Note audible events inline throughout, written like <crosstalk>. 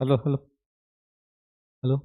Hello hello hello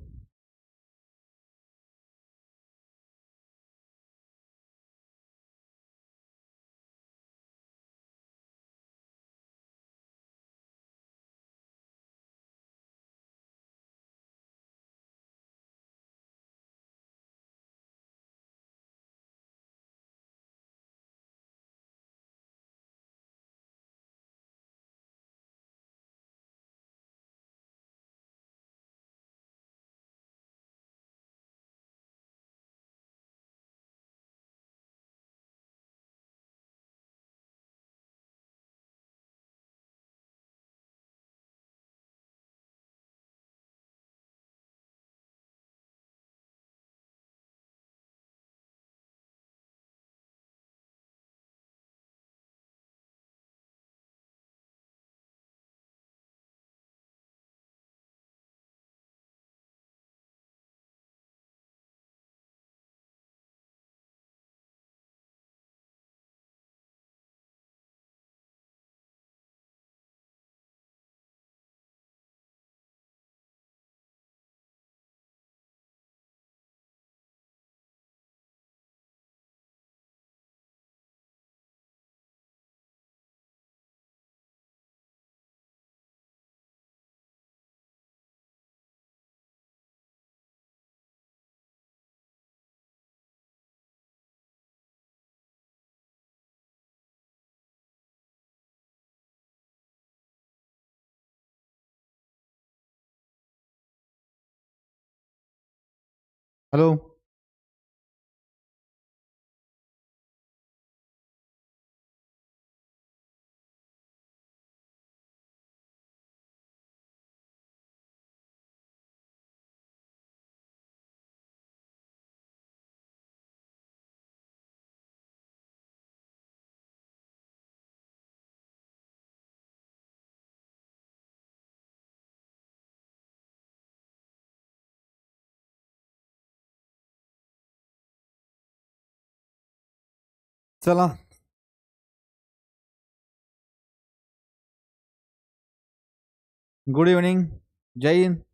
hello चला. Good evening जय हिंद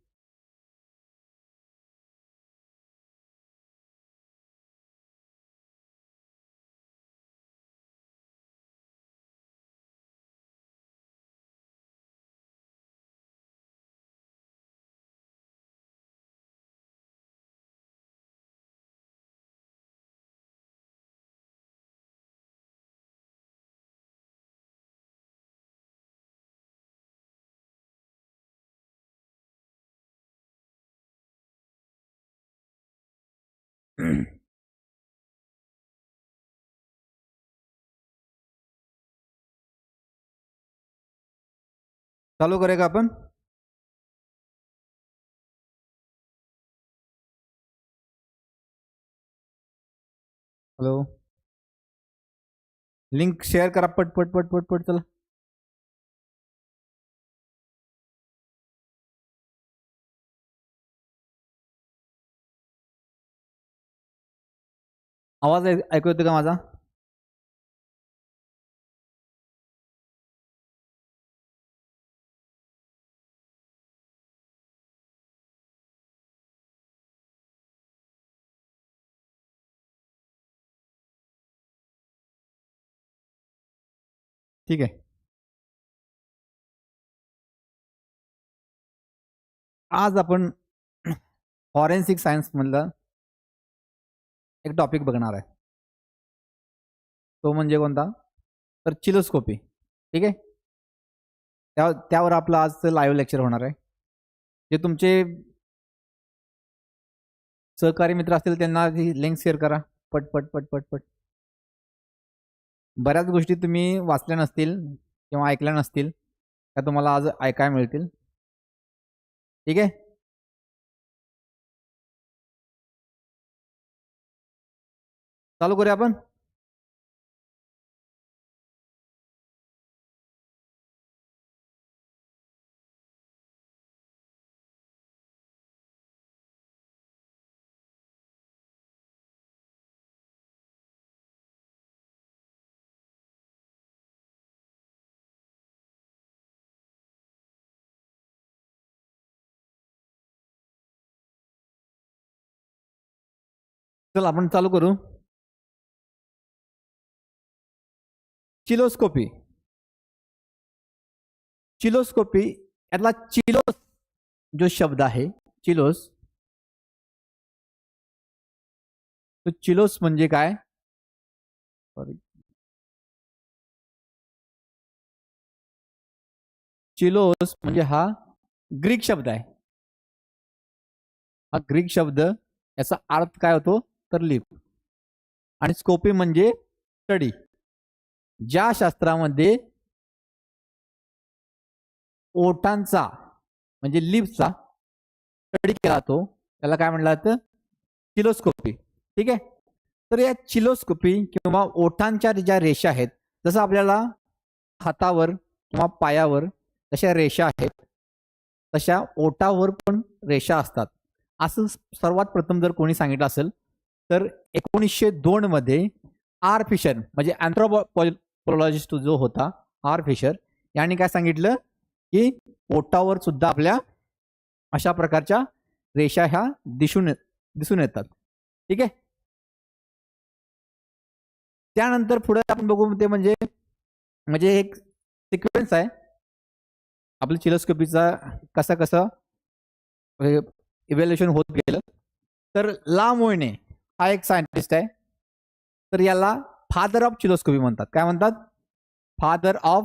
चालू करूया का आपण? हॅलो लिंक शेअर करा पट पट पट पट पट चला. आवाज ऐकू येतो का माझा? ठीक आहे. आज आपण फॉरेन्सिक सायन्स म्हणलं एक टॉपिक बघणार आहे. तो म्हणजे कोणता? तर चिलोस्कोपी. ठीक आहे? त्या त्यावर आपलं आजचं लाईव्ह लेक्चर होणार आहे. जे तुमचे सहकारी मित्र असतील त्यांना ही लिंक शेअर करा. पट पट पट पट पट. बऱ्याच गोष्टी तुम्ही वाचल्या नसतील किंवा ऐकल्या नसतील त्या तुम्हाला आज ऐकायला मिळतील. ठीक आहे? चालू करूया आपण चला आपण चालू करू चिलोस्कोपी. चिलोस्कोपी यातला चिलोस जो शब्द आहे चिलोस तो चिलोस म्हणजे काय? सॉरी चिलोस म्हणजे हा ग्रीक शब्द आहे. हा ग्रीक शब्द याचा अर्थ काय होतो? तर लिप. आणि स्कोपी म्हणजे स्टडी ज्या शास्त्रामध्ये ओटांचा म्हणजे लिप्सचा स्टडी केला जातो त्याला काय म्हणलं जातं? चिलोस्कोपी. ठीक आहे? तर या चिलोस्कोपी किंवा ओठांच्या ज्या रेषा आहेत जसं आपल्याला हातावर किंवा पायावर जशा रेषा आहेत तशा ओटावर पण रेषा असतात. असं सर्वात प्रथम जर कोणी सांगितलं असेल तर एकोणीसशे दोन मध्ये आर फिशर म्हणजे अँथ्रोपॉलॉजिस्ट जो होता आर फिशर यांनी काय सांगितलं की ओटावर सुद्धा आपल्या अशा प्रकारच्या रेषा ह्या दिसून दिसून येतात. ठीक आहे? त्यानंतर पुढे आपण बघू ते म्हणजे म्हणजे एक सिक्वेन्स आहे. आपल्या चिलोस्कोपीचा कसं कसं इव्हॅल्युएशन होत गेलं. तर ला मोयने हा एक सायंटिस्ट आहे. तर याला फादर ऑफ चिलोस्कोपी म्हणतात. काय म्हणतात? Father of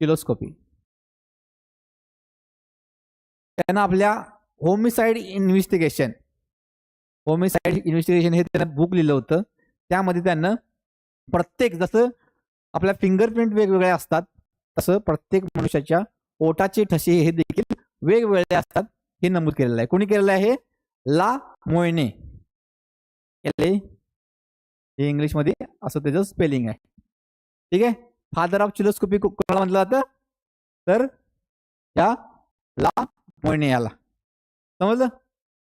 cheiloscopy. त्यांना आपल्या होमिसाईड इन्व्हेस्टिगेशन होमिसाईड इन्व्हेस्टिगेशन हे त्यांना बुक लिहिलं होतं. त्यामध्ये त्यांना प्रत्येक जसं आपल्या फिंगरप्रिंट वेगवेगळे असतात तसं प्रत्येक मनुष्याच्या ओटाचे ठसे हे देखील वेगवेगळे असतात हे नमूद केलेलं आहे. कोणी केलेलं आहे? ला मोयने. हे इंग्लिशमध्ये असं त्याचं स्पेलिंग आहे. ठीक आहे? फादर ऑफ चिलोस्कोपी कोणाला म्हटलं जातं? तर या ला मोयने याला. समजलं?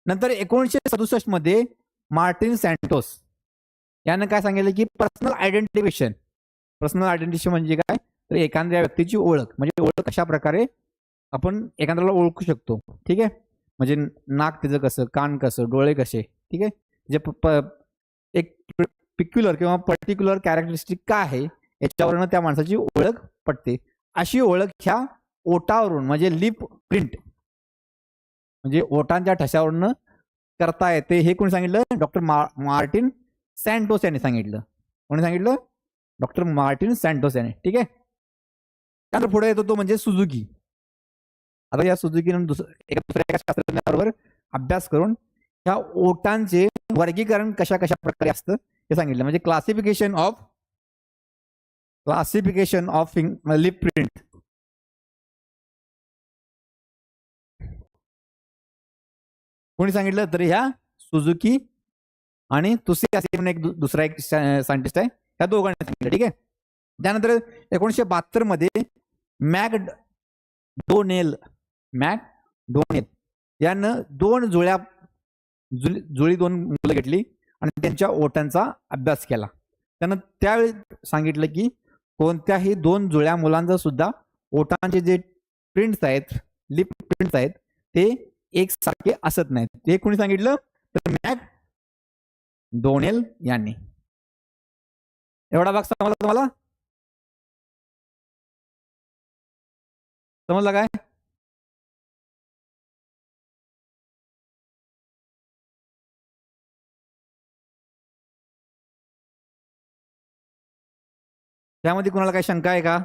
नंतर एकोणीसशे सदुसष्टमध्ये मार्टिन सँटोस यानं काय सांगितलं की पर्सनल आयडेंटिफिकेशन पर्सनल आयडेंटिफिकेशन म्हणजे काय? तर एखाद्या व्यक्तीची ओळख. म्हणजे ओळख कशा प्रकारे आपण एखाद्याला ओळखू शकतो. ठीक आहे? म्हणजे नाक त्याचं कसं? कान कसं? डोळे कसे? ठीक आहे? जे प- प- पिक्युलर किंवा पर्टिक्युलर कॅरेक्टरिस्टिक काय आहे याच्यावरनं त्या माणसाची ओळख पडते अशी ओळख ह्या ओटावरून म्हणजे लिप प्रिंट म्हणजे ओटांच्या ठशावरनं करता येते. हे कोणी सांगितलं? डॉक्टर मार्टिन सँटोस यांनी सांगितलं. कोणी सांगितलं? डॉक्टर मार्टिन सँटोस यांनी. ठीक आहे? त्यानंतर पुढे येतो तो म्हणजे सुझुकी. आता या सुझुकीनं दुसरं एका दुसऱ्या एका शास्त्रज्ञाबरोबर अभ्यास करून ह्या ओटांचे वर्गीकरण कशा कशा प्रकारे असतं हे सांगितलं. म्हणजे classification of classification of lip print कोणी सांगितलं? तर ह्या सुझुकी आणि तुसी असे म्हणून एक दुसरा एक सायंटिस्ट आहे. ह्या दोघांनी सांगितलं. ठीक आहे? त्यानंतर एकोणीसशे बहात्तरमध्ये मॅक डोनेल मॅक डोनेल यानं दोन जुळ्या जुळी दोन मुलं घेतली. आणि त्यांच्या ओटांचा अभ्यास केला. त्यानं त्यावेळी सांगितलं की कोणत्याही दोन जुळ्या मुलांचा सुद्धा ओटांचे जे प्रिंट्स आहेत लिप प्रिंट्स आहेत ते एकसारखे असत नाहीत. हे कोणी सांगितलं? तर मॅक डोनेल यांनी. एवढा भाग समजला तुम्हाला? समजला काय? त्यामध्ये कुणाला काही शंका आहे का?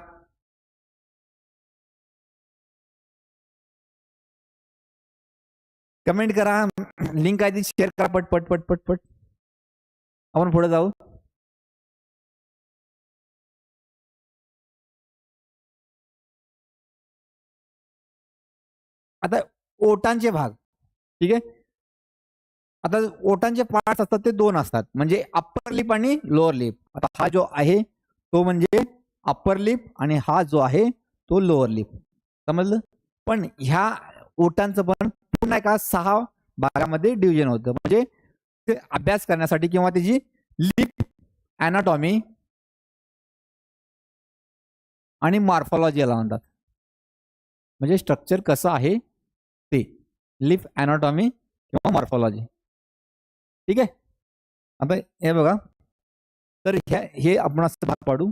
कमेंट करा. लिंक आधी शेअर करा. पट पट पट पट पट. आपण पुढे जाऊ. आता ओटांचे भाग. ठीक आहे? आता ओटांचे पार्ट्स असतात ते दोन असतात. म्हणजे अप्पर लिप आणि लोअर लिप आता हा जो आहे तो म्हणजे अप्पर लिप आणि हा जो आहे तो लोअर लिप समजलं? पण ह्या ओटांचं पण पुन्हा एका सहा भागामध्ये डिव्हिजन होतं. म्हणजे ते अभ्यास करण्यासाठी किंवा त्याची लिप अॅनाटॉमी आणि मॉर्फॉलॉजी याला म्हणतात. म्हणजे स्ट्रक्चर कसं आहे ते. लिप अॅनाटॉमी किंवा मॉर्फॉलॉजी ठीक आहे? आता हे बघा. तर ह्या हे आपण असं भाग पाडू.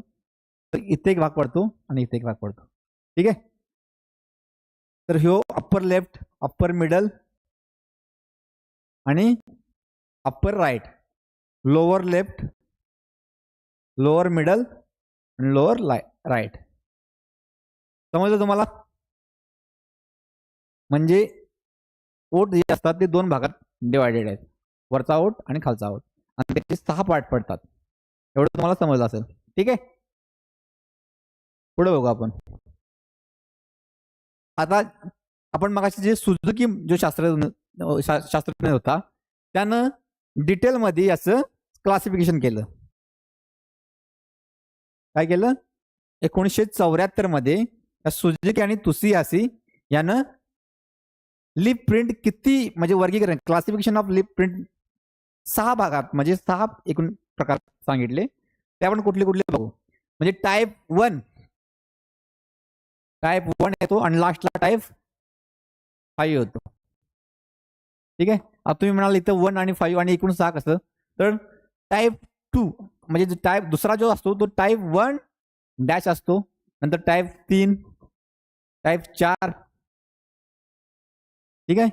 तर इथे एक भाग पडतो आणि इथे एक भाग पडतो. ठीक आहे? तर ह्यो अप्पर लेफ्ट अप्पर मिडल आणि upper right lower left lower middle आणि लोअर लाय राईट समजलं तुम्हाला? म्हणजे ओट जे असतात ते दोन भागात डिवायडेड आहेत. वरचा ओट आणि खालचा ओट आणि त्याचे सहा पार्ट पडतात. एवढं तुम्हाला समजलं असेल. ठीक आहे? पुढे बघू आपण. आता आपण मगाशी जे सुजुकी जो शास्त्रज्ञ शास्त्रज्ञ होता त्यानं डिटेलमध्ये याचं क्लासिफिकेशन केलं. काय केलं? एकोणीसशे चौऱ्याहत्तरमध्ये या आणि तुसियासी यानं लिप प्रिंट किती म्हणजे वर्गीकरण क्लासिफिकेशन ऑफ लिप प्रिंट सहा भागात म्हणजे सहा एकूण प्रकार सांगितले. ते आपण कुठले कुठले बघू. म्हणजे टाईप वन टाईप वन येतो आणि लास्टला टाईप फाईव्ह होतो. ठीक आहे? आता तुम्ही म्हणाल इथं वन आणि फाईव्ह आणि एकूण सहा कसं? तर टाईप टू म्हणजे टाईप दुसरा जो असतो तो टाईप वन डॅश असतो. नंतर टाईप तीन टाईप चार. ठीक आहे?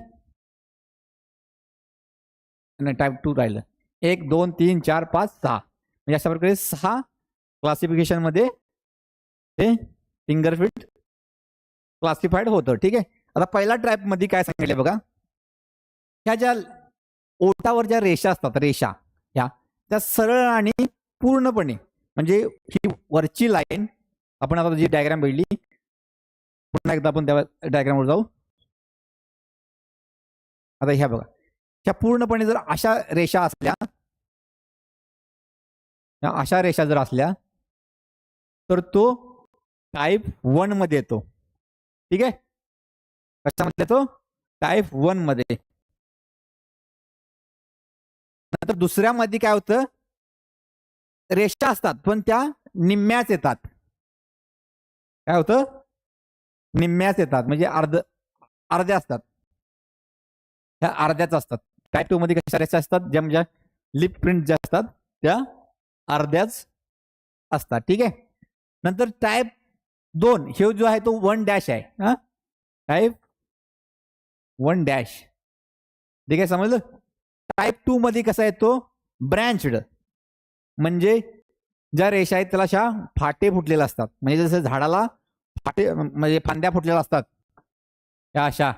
नाही टाईप टू राहिलं. एक दोन तीन चार पाच सहा. म्हणजे अशा प्रकारे सहा क्लासिफिकेशनमध्ये हे फिंगरप्रिंट क्लासिफाईड होतं. ठीक आहे? आता पहिल्या ट्रॅपमध्ये काय सांगितलं बघा. ह्या ज्या ओटावर ज्या रेषा असतात रेषा ह्या त्या सरळ आणि पूर्णपणे म्हणजे ही वरची लाईन आपण आता जी डायग्राम बघितली पुन्हा एकदा आपण त्या डायग्रामवर जाऊ. आता ह्या बघा. ह्या पूर्णपणे जर अशा रेषा असल्या ह्या अशा रेषा जर असल्या तर तो टाईप वनमध्ये येतो. ठीक आहे? कशामध्ये येतो? टाईप वनमध्ये. नंतर दुसऱ्यामध्ये काय होतं? रेषा असतात पण त्या निम्म्याच येतात. काय होतं? निम्म्याच येतात म्हणजे अर्ध अर्ध्या असतात. ह्या अर्ध्याच असतात. टाईप टू मध्ये कशा रेषा असतात? ज्या म्हणजे लिप प्रिंट ज्या असतात त्या अर्ध्याच असतात. ठीक आहे? नंतर टाईप दोन हे जो आहे तो वन डॅश आहे. हा? टाईप वन डॅश ठीक आहे? समजलं? टाईप टू मध्ये कसा येतो? ब्रँचड म्हणजे ज्या रेषा आहेत त्याला अशा फाटे फुटलेल्या असतात. म्हणजे जसं झाडाला फाटे म्हणजे फांद्या फुटलेल्या असतात. या अशा.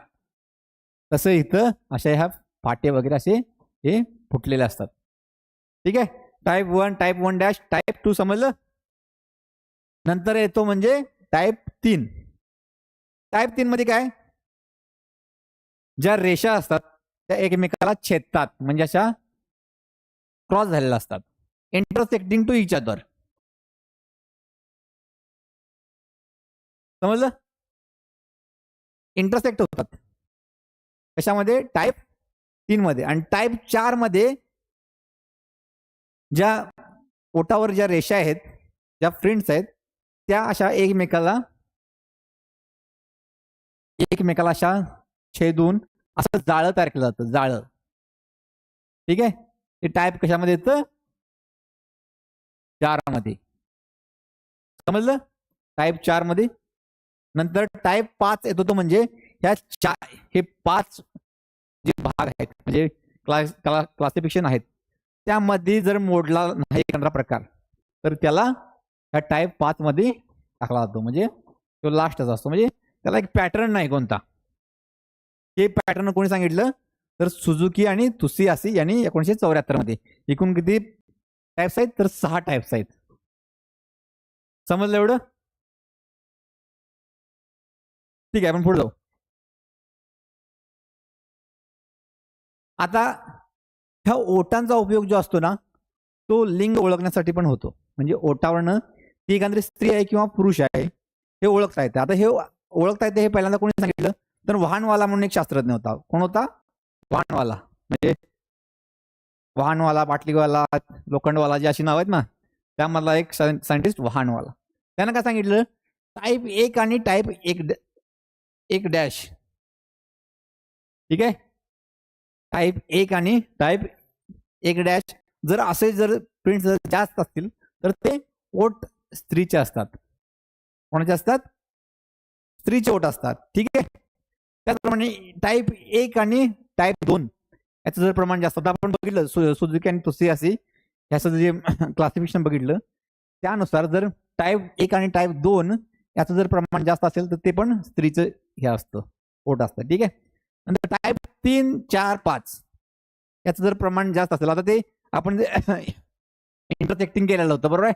तसं इथं अशा ह्या फाटे वगैरे असे हे फुटलेले असतात. ठीक आहे? Type one type one dash type two समजलं? नंतर येतो म्हणजे टाईप तीन. टाईप तीन मध्ये काय? ज्या रेषा असतात त्या एकमेकाला छेदतात. म्हणजे अशा क्रॉस झालेल्या असतात. इंटरसेक्टिंग टू इच अदर समजलं? इंटरसेक्ट होतात. कशामध्ये? टाईप तीनमध्ये. आणि टाईप चारमध्ये ज्या पोटावर ज्या रेषा आहेत ज्या फ्रेंड्स आहेत त्या अशा एकमेकाला एकमेकाला अशा छेदून असं जाळं तयार केलं जातं जाळं. ठीक आहे? ते टाईप कशामध्ये येतं? चारमध्ये समजलं? टाईप चारमध्ये नंतर टाईप पाच येतो तो म्हणजे ह्या चार हे पाच जे भाग आहेत म्हणजे क्लास क्लासिफिकेशन आहेत त्यामध्ये जर मोडला नाही एखादा प्रकार तर त्याला ह्या टाईप पाच मध्ये टाकला जातो. म्हणजे तो लास्टच असतो. म्हणजे त्याला एक पॅटर्न नाही कोणता. हे पॅटर्न कोणी सांगितलं? तर सुझुकी आणि तुसी आसी यांनी एकोणीशे चौऱ्याहत्तरमध्ये. एकूण किती टाईप्स आहेत? तर सहा टाईप्स आहेत. समजलं एवढं? ठीक आहे आपण पुढे जाऊ. आता ह्या ओटांचा उपयोग जो असतो ना तो लिंग ओळखण्यासाठी पण होतो. म्हणजे ओटावरनं ती एखादी स्त्री आहे किंवा पुरुष आहे हे ओळखता येते. आता हे ओळखता येते हे पहिल्यांदा कोणी सांगितलं तर वाहनवाला म्हणून एक शास्त्रज्ञ होता. कोण होता? वाहनवाला. म्हणजे वाहनवाला बाटलीवाला लोखंडवाला जे अशी नाव आहेत ना त्यामधला एक सायंटिस्ट वाहनवाला. त्यानं काय सांगितलं? टाईप एक आणि टाईप एक एक डॅश. ठीक आहे? टाईप एक आणि टाईप एक डॅश. जर असे जर प्रिंट जर जास्त असतील तर ते ओट स्त्रीचे असतात. कोणाचे असतात? स्त्रीचे ओट असतात. ठीक आहे? त्याचप्रमाणे टाईप एक आणि टाईप दोन. याचं जर प्रमाण जास्त आता आपण बघितलं सु- सुझुकी आणि तुसी याचं जे क्लासिफिकेशन बघितलं त्यानुसार जर टाईप एक आणि टाईप दोन याचं जर प्रमाण जास्त असेल तर ते पण स्त्रीचं हे असतं. ओट असतं. ठीक आहे? नंतर टाईप तीन चार पाच. याचं जर प्रमाण जास्त असेल आता ते आपण जे <coughs> इंटरसेक्टिंग केलेलं होतं बरोबर आहे?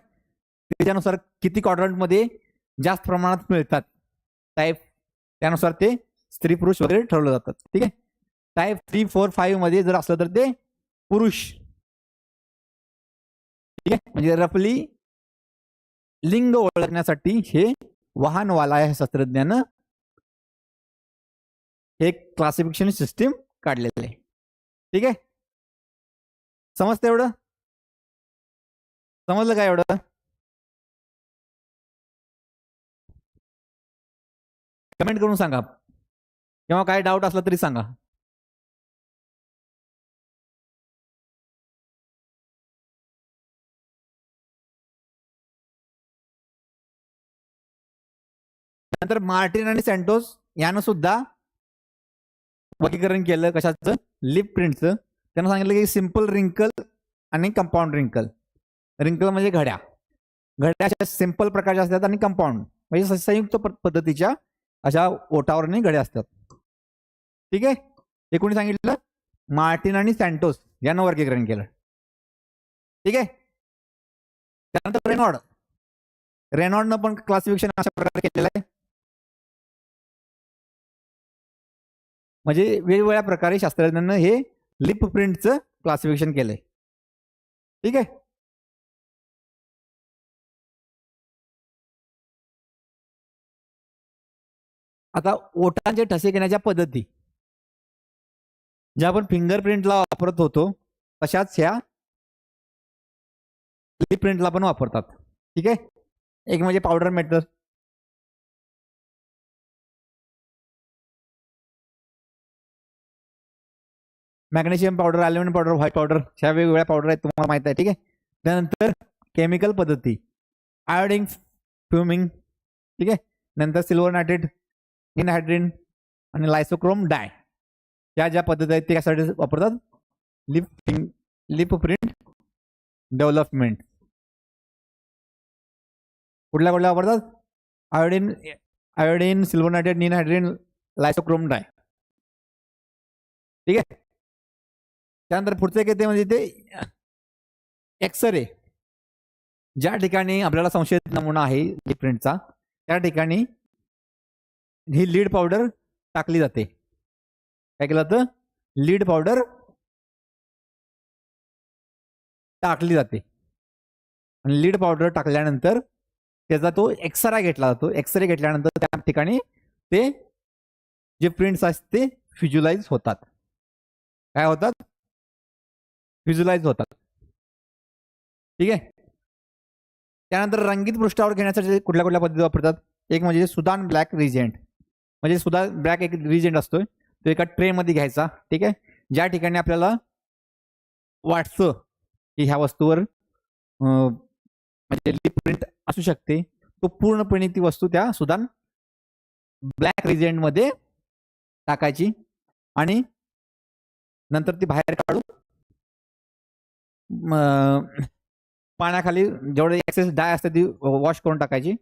त्याच्यानुसार किती क्वाड्रंटमध्ये जास्त प्रमाणात मिळतात? टाईप त्यानुसार ते स्त्री पुरुष वगैरे ठरवलं जातात ठीक आहे? टाईप थ्री फोर फाईव्हमध्ये जर असलं तर ते पुरुष. ठीक आहे? म्हणजे रफली लिंग ओळखण्यासाठी हे वाहनवाला या शास्त्रज्ञानं हे क्लासिफिकेशन सिस्टीम काढलेलं आहे. ठीक आहे? समजतं एवढं? समजलं काय एवढं? कमेंट करून सांगा. किंवा काय डाऊट असला तरी सांगा. नंतर मार्टिन आणि सेंटोस यानं सुद्धा वर्गीकरण केलं कशाचं? लिप प्रिंटचं त्यांना सांगितलं की सिंपल रिंकल आणि कंपाऊंड रिंकल रिंकल म्हणजे घड्या. घड्या अशा सिंपल प्रकारच्या असतात आणि कंपाऊंड म्हणजे संयुक्त पद्धतीच्या अशा ओटावर आणि घड्या असतात. ठीक आहे? हे कोणी सांगितलं? मार्टिन आणि सँटोस यांना वर्गीकरण केलं. ठीक आहे? त्यानंतर रेनॉर्ड रेनॉर्डनं पण क्लासिफिकेशन अशा प्रकारे केलेलं आहे. म्हणजे वेगवेगळ्या प्रकारे शास्त्रज्ञांना हे लिप प्रिंटचं क्लासिफिकेशन केलंय. ठीक आहे? आता ओटांचे ठसे घेण्याच्या पद्धती. ज्या आपण फिंगरप्रिंटला वापरत होतो तशाच ह्या लिप प्रिंटला पण वापरतात. ठीक आहे? एक म्हणजे powder matter magnesium powder aluminium powder white powder ह्या वेगवेगळ्या पावडर आहेत तुम्हाला माहीत आहे ठीक आहे? त्यानंतर केमिकल पद्धती. आयोडिन फ्युमिंग ठीक आहे? नंतर सिल्वर नायट्रेट इनहायड्रिन आणि लायसोक्रोम डाय या ज्या पद्धती आहेत ते यासाठी वापरतात लिपिंग लिप प्रिंट डेव्हलपमेंट कुठल्या कुठल्या वापरतात? Iodine iodine silver nitrate ninhydrin lysochrome dye ठीक आहे? त्यानंतर पुढचं एक येते म्हणजे ते एक्सरे ज्या ठिकाणी आपल्याला संशयित नमुना आहे प्रिंटचा त्या ठिकाणी ही लीड पावडर टाकली जाते. काय केलं जातं? लीड पावडर टाकली जाते. आणि लीड पावडर टाकल्यानंतर त्याचा तो एक्सरा घेतला जातो. एक्सरे घेतल्यानंतर त्या ठिकाणी ते जे प्रिंट्स असतात ते व्हिज्युलाइज होतात. काय होतात? व्हिज्युलाइज होतात. ठीक आहे? त्यानंतर रंगीत पृष्ठावर घेण्यासाठी कुठल्या कुठल्या पद्धती वापरतात? एक म्हणजे सुदान ब्लॅक रिजेंट म्हणजे सुदान ब्लॅक एक रिजेंट असतोय. तो एका ट्रेमध्ये घ्यायचा. ठीक आहे? ज्या ठिकाणी आपल्याला वाटतं की ह्या वस्तूवर म्हणजे प्रिंट असू शकते तो पूर्णपणे ती वस्तू त्या सुदान ब्लॅक रिजेंटमध्ये टाकायची आणि नंतर ती बाहेर काढून पाण्याखाली जेवढे एक्सेस डाय असते ती वॉश करून टाकायची.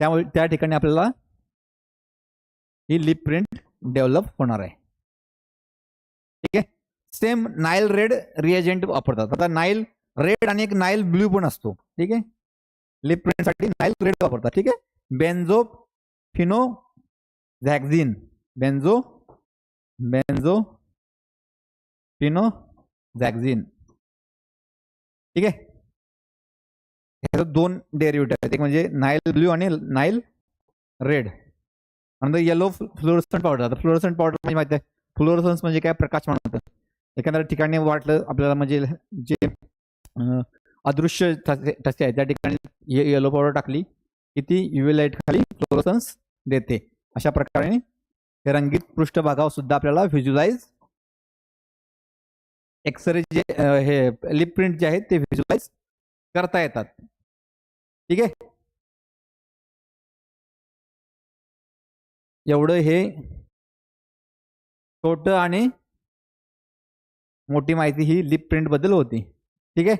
त्यामुळे त्या ठिकाणी आपल्याला ही लिप प्रिंट डेव्हलप होणार आहे. ठीक आहे? सेम नाईल रेड रिएजंट वापरतात. आता नाईल रेड आणि एक नाईल ब्ल्यू पण असतो. ठीक आहे? लिप प्रिंटसाठी नाईल रेड वापरतात. ठीक आहे? बेन्झो फिनो झॅक्झिन बेन्झो बेन्झो फिनो झॅक्झिन ठीक आहे? ह्याचं दोन डेरिव्हेटिव्ह आहेत. एक म्हणजे नाईल ब्ल्यू आणि नाईल रेड नंतर येलो फ्लोरसंट पावडर आता फ्लोरसंट पावडर म्हणजे माहिती आहे. फ्लोरसन्स म्हणजे काय? प्रकाश म्हणतात एखाद्या ठिकाणी वाटलं आपल्याला म्हणजे जे अदृश्य ठसे ठसे आहेत. त्या ठिकाणी येलो पावडर टाकली की ती युव्ही लाइट खाली फ्लोरसन्स देते. अशा प्रकारे रंगीत पृष्ठभागावर सुद्धा आपल्याला व्हिज्युलाइज एक्सरे जे हे लिप प्रिंट जे आहेत ते व्हिज्युलाइज करता येतात. ठीक आहे? एवढं हे छोटं आणि मोठी माहिती ही लिप प्रिंटबद्दल होती. ठीक आहे?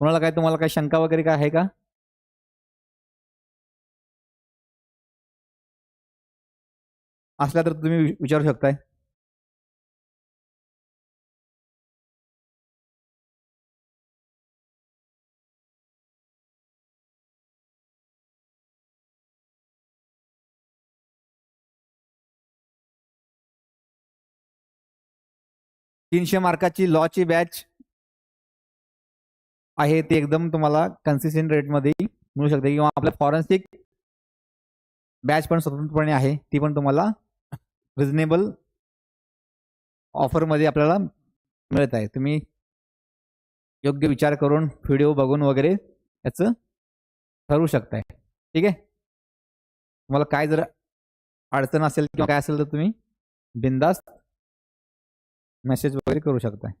कोणाला काय तुम्हाला काय शंका वगैरे काय आहे का? असल्या तर तुम्ही विचारू शकताय. तीनशे मार्काची लॉची बॅच आहे ती एकदम तुम्हाला कन्सिस्टंट रेटमध्ये मिळू शकते किंवा आपल्या फॉरेन्सिक बॅच पण स्वतंत्रपणे आहे. ती पण तुम्हाला रिजनेबल ऑफरमध्ये आपल्याला मिळत आहे. तुम्ही योग्य विचार करून व्हिडिओ बघून वगैरे याचं ठरवू शकताय. ठीक आहे? तुम्हाला काय जर अडचण असेल किंवा काय असेल तर तुम्ही बिंदास मेसेज वगैरे करू शकताय.